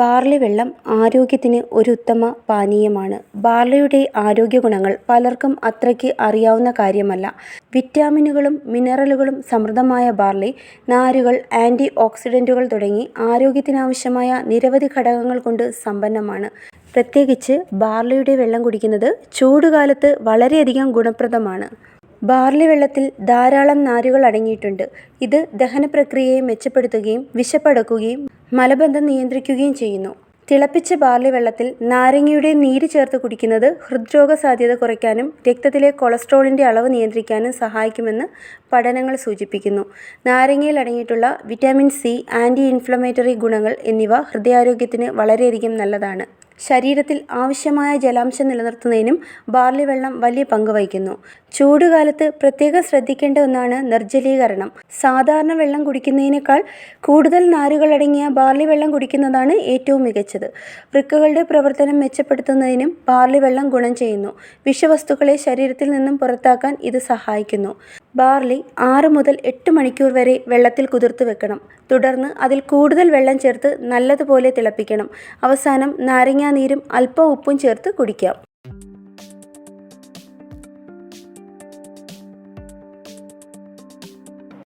Barley വെള്ളം ആരോഗ്യത്തിന് ഒരു ഉത്തമ പാനീയമാണ്. ബാർലിയുടെ ആരോഗ്യ ഗുണങ്ങൾ പലർക്കും അത്രയ്ക്ക് അറിയാവുന്ന കാര്യമല്ല. വിറ്റാമിനുകളും മിനറലുകളും സമൃദ്ധമായ ബാർലി നാരുകൾ ആന്റി ഓക്സിഡന്റുകൾ തുടങ്ങി ആരോഗ്യത്തിനാവശ്യമായ നിരവധി ഘടകങ്ങൾ കൊണ്ട് സമ്പന്നമാണ്. പ്രത്യേകിച്ച് ബാർലിയുടെ വെള്ളം കുടിക്കുന്നത് ചൂടുകാലത്ത് വളരെയധികം ഗുണപ്രദമാണ്. ബാർലി വെള്ളത്തിൽ ധാരാളം നാരുകൾ അടങ്ങിയിട്ടുണ്ട്. ഇത് ദഹന പ്രക്രിയയെ മെച്ചപ്പെടുത്തുകയും വിശപ്പടക്കുകയും മലബന്ധം നിയന്ത്രിക്കുകയും ചെയ്യുന്നു. തിളപ്പിച്ച ബാർലി വെള്ളത്തിൽ നാരങ്ങയുടെ നീര് ചേർത്ത് കുടിക്കുന്നത് ഹൃദ്രോഗ സാധ്യത കുറയ്ക്കാനും രക്തത്തിലെ കൊളസ്ട്രോളിന്റെ അളവ് നിയന്ത്രിക്കാനും സഹായിക്കുമെന്ന് പഠനങ്ങൾ സൂചിപ്പിക്കുന്നു. നാരങ്ങയിൽ അടങ്ങിയിട്ടുള്ള വിറ്റാമിൻ സി ആന്റി ഇൻഫ്ലമേറ്ററി ഗുണങ്ങൾ എന്നിവ ഹൃദയാരോഗ്യത്തിന് വളരെയധികം നല്ലതാണ്. ശരീരത്തിൽ ആവശ്യമായ ജലാംശം നിലനിർത്തുന്നതിനും ബാർലി വെള്ളം വലിയ പങ്ക് വഹിക്കുന്നു. ചൂടുകാലത്ത് പ്രത്യേകം ശ്രദ്ധിക്കേണ്ട ഒന്നാണ് നിർജലീകരണം. സാധാരണ വെള്ളം കുടിക്കുന്നതിനേക്കാൾ കൂടുതൽ നാരുകളടങ്ങിയ ബാർലി വെള്ളം കുടിക്കുന്നതാണ് ഏറ്റവും മികച്ചത്. വൃക്കകളുടെ പ്രവർത്തനം മെച്ചപ്പെടുത്തുന്നതിനും ബാർലി വെള്ളം ഗുണം ചെയ്യുന്നു. വിഷവസ്തുക്കളെ ശരീരത്തിൽ നിന്നും പുറത്താക്കാൻ ഇത് സഹായിക്കുന്നു. ബാർലി ആറ് മുതൽ എട്ട് മണിക്കൂർ വരെ വെള്ളത്തിൽ കുതിർത്ത് വെക്കണം. തുടർന്ന് അതിൽ കൂടുതൽ വെള്ളം ചേർത്ത് നല്ലതുപോലെ തിളപ്പിക്കണം. അവസാനം നാരങ്ങാനീരും അല്പം ഉപ്പും ചേർത്ത് കുടിക്കാം.